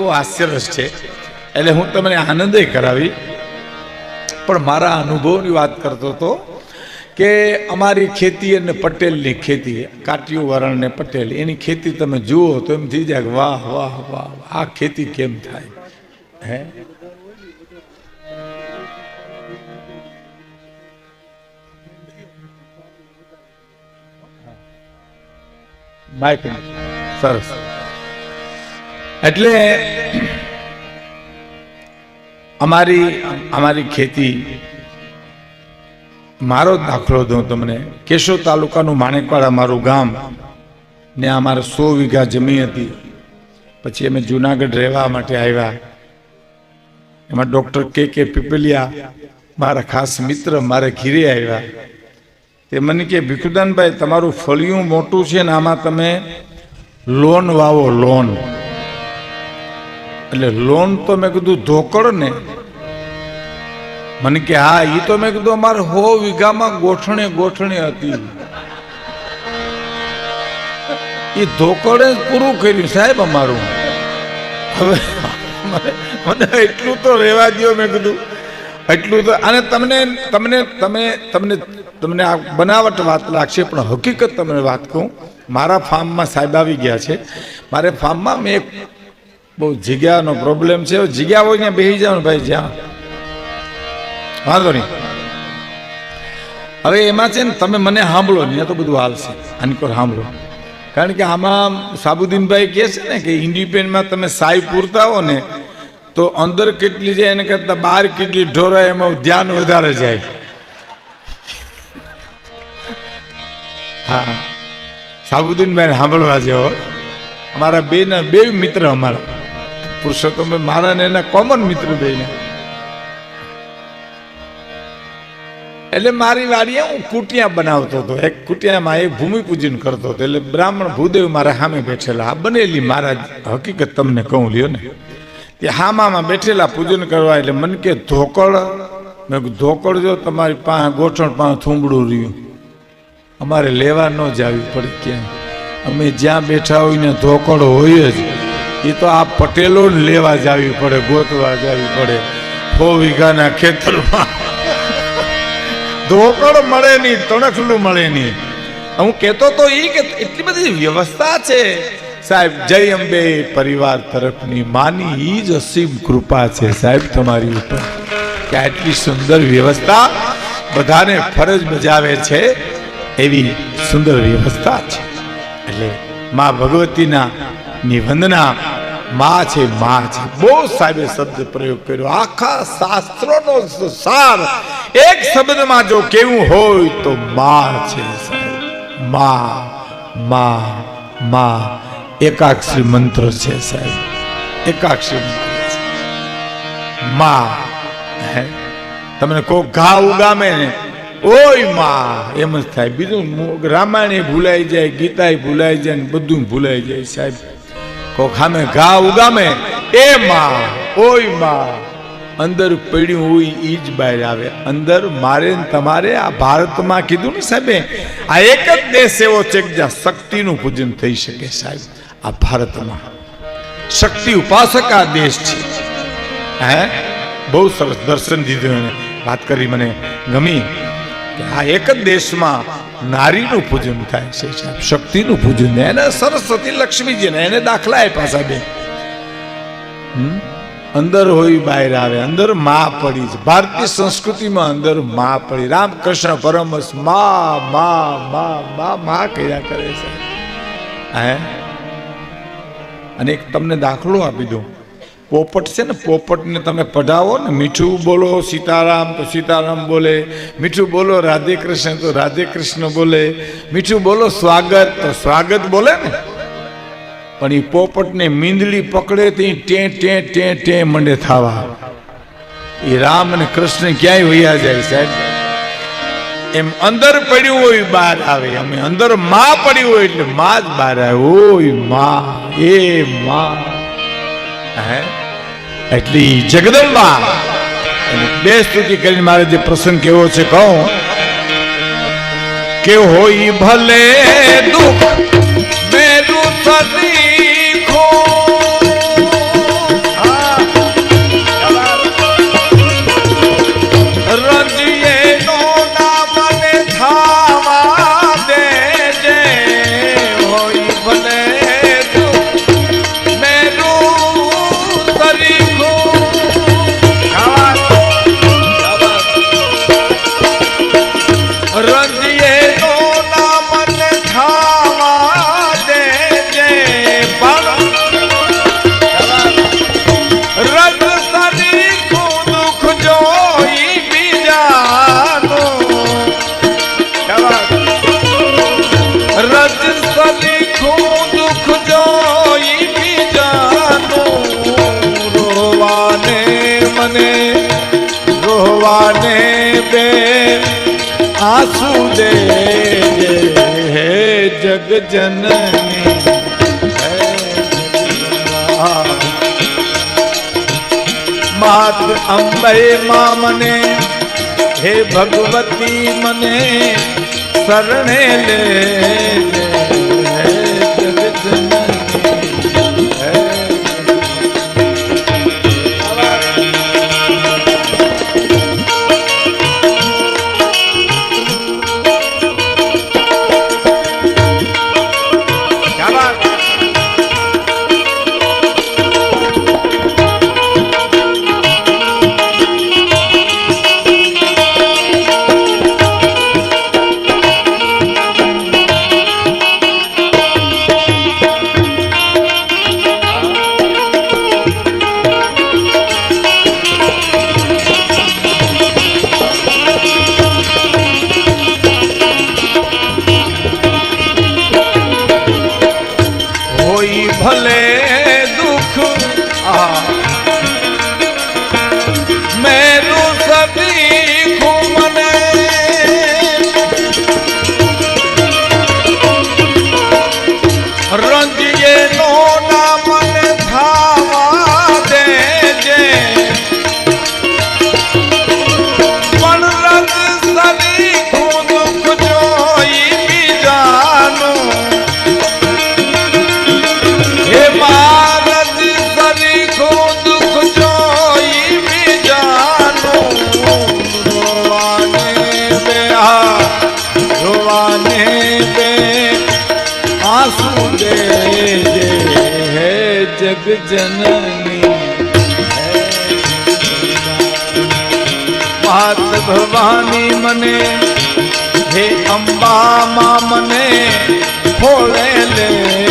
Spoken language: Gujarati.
આવો હાસ્યરસ છે. એટલે હું તમને આનંદે કરાવી. પણ મારા અનુભવની વાત કરતો હતો કે અમારી ખેતી અને પટેલની ખેતી, કાટિયું વરણ ને પટેલ, એની ખેતી તમે જુઓ તો એમ થઈ જાય કે વાહ વાહ વાહ આ ખેતી કેમ થાય? હે? માઇક સરસ. એટલે અમારી અમારી ખેતી મારો દાખલો દઉં તમને. કેશોદ તાલુકાનું માણેકવાડા મારું ગામ ને અમારે સો વીઘા જમીન હતી. પછી અમે જુનાગઢ રહેવા માટે આવ્યા. એમાં ડૉક્ટર કે કે પીપલિયા મારા ખાસ મિત્ર મારે ઘીરે આવ્યા. તે મને કે, ભીખુદાનભાઈ, તમારું ફળિયું મોટું છે ને આમાં તમે લોન વાવો લોન એટલે લોન તો મેં કીધું ધોકડ ને. મને કે, હા એ તો મેં કીધું અમારે હો વીઘામાં ગોઠણે ગોઠણે હતી. એ ધોકડે પૂરું કર્યું સાહેબ અમારું. હવે મને એટલું તો રહેવા દ્યો મેં કીધું. એટલું તો અને તમને તમને તમે તમને તમને આ બનાવટ વાત લાગશે, પણ હકીકત તમને વાત કહું. મારા ફાર્મમાં સાહેબ આવી ગયા છે. મારે ફાર્મમાં મેં બહુ જગ્યાનો પ્રોબ્લેમ છે. જગ્યા હોય ત્યાં બેસી જાવ ભાઈ જ્યાં. વાંધો નહીં. હવે એમાં છે ને તમે મને સાંભળો ને તો બધું હાલશે આની પર સાંભળો. કારણ કે આમાં સાબુદ્દીનભાઈ કહે છે ને કે ઇન્ડિપેન્ડમાં તમે સાઈ પૂરતા હો ને, તો અંદર કેટલી જાય એને કરતાં બહાર કેટલી ઢોરાય એમાં ધ્યાન વધારે જાય. હા. સાબુદ્દીનભાઈ સાંભળવા જેવો. અમારા બે ના બે મિત્ર અમારા. પુરુષોત્તમ મારા ને એના કોમન મિત્ર બે એટલે મારી વાડીએ હું કુટિયા બનાવતો હતો. એક કુટિયામાં એક ભૂમિપૂજન કરતો હતો. એટલે બ્રાહ્મણ ભૂદેવ મારા સામે બેઠેલા. આ બનેલી મારા હકીકત તમને કહું, લ્યો ને. તે હામામાં બેઠેલા પૂજન કરવા એટલે મન કે, ધોકળ. મેં ધોકળ જો તમારી પાસે ગોઠણ પાસે થૂંબડું રહ્યું. અમારે લેવા ન જાવી પડે ક્યાંય. અમે જ્યાં બેઠા હોય ને ધોકડ હોય જ. એ તો આ પટેલો લેવા જાવી પડે, ગોતવા જાવી પડે. સો વીઘાના ખેતરમાં. ધોકડ મળે નહીં, તણખલું મળે નહીં. હું કહેતો તો એ કે એટલી બધી વ્યવસ્થા છે. સાહેબ, જય અંબે પરિવાર તરફની માની ઈ જ અસીમ કૃપા છે સાહેબ તમારી ઉપર. કે આટલી સુંદર વ્યવસ્થા બધાને ફરજ બજાવે છે, એવી સુંદર વ્યવસ્થા છે. એટલે મા ભગવતીના ની વંદના મા છે મા છે. બહુ સાહેબે શબ્દ પ્રયોગ કર્યો. આખા શાસ્ત્રોનો સાર એક શબ્દમાં જો કેવું હોય તો મા છે, સાહેબ. મા મા મા. એકાક્ષરી મંત્ર છે, સાહેબ. એકાક્ષરી મંત્ર મા, હે? તમને કોઈ ઘા ઉગામે ને ઓયમાં. એમ જ થાય. બીજું રામાયણ ભૂલાઈ જાય ગીતા ભૂલાઈ જાય ને બધું ભૂલાઈ જાય સાહેબ. કોક સામે ઘા ઉગામે. એ માં. ઓયમાં. અંદર પડ્યું હોય એ જ બહાર આવે. અંદર મારે તમારે આ ભારતમાં કીધું ને સાહેબે, આ એક જ દેશ એવો છે કે જ્યાં શક્તિનું પૂજન થઈ શકે સાહેબ. આ ભારતમાં. શક્તિ ઉપાસક આ દેશ છે. હે? બહુ સરસ દર્શન દીધું એને વાત કરી મને. ગમી? આ એક જ દેશમાં નારીનું પૂજન થાય છે સાહેબ, શક્તિનું પૂજન. એને સરસ્વતી લક્ષ્મીજી ને એને દાખલા આપ્યા સાહેબે? અંદર હોય, બહાર આવે. અંદરમાં પડી છે. ભારતીય સંસ્કૃતિમાં અંદરમાં પડી. રામકૃષ્ણ પરમસ મા મા મા મા મા કર્યા કરે છે. હે? અને એક તમને દાખલો આપી દઉં. પોપટ છે ને, પોપટને તમે પઢાવો ને, મીઠું બોલો, સીતારામ તો સીતારામ બોલે, મીઠું બોલો, રાધે કૃષ્ણ તો રાધે કૃષ્ણ બોલે, મીઠું બોલો, સ્વાગત તો સ્વાગત બોલે ને. પણ એ પોપટને મીંદડી પકડે ત્યાં ટે ટે ટે ટે મંડે થાવા. એ રામ અને કૃષ્ણ ક્યાંય વૈયા જાય સાહેબ? એમ અંદર પડ્યું હોય બહાર આવે, અમે અંદરમાં પડ્યું હોય એટલે માં જ બહાર આવે. ઓયમાં, એ માં. એટલે જગદંબા. બે સ્તુતિ કરીને મારે જે પ્રસંગ કેવો છે કહું? કે હોય ભલે દુઃખ મને રોવાને બે આંસુ દે હે જગજનની. માત અંબે મા મને હે ભગવતી મને શરણે લે. Let you. જનની માત ભવાની મને હે અંબામાં મને ખોળે લે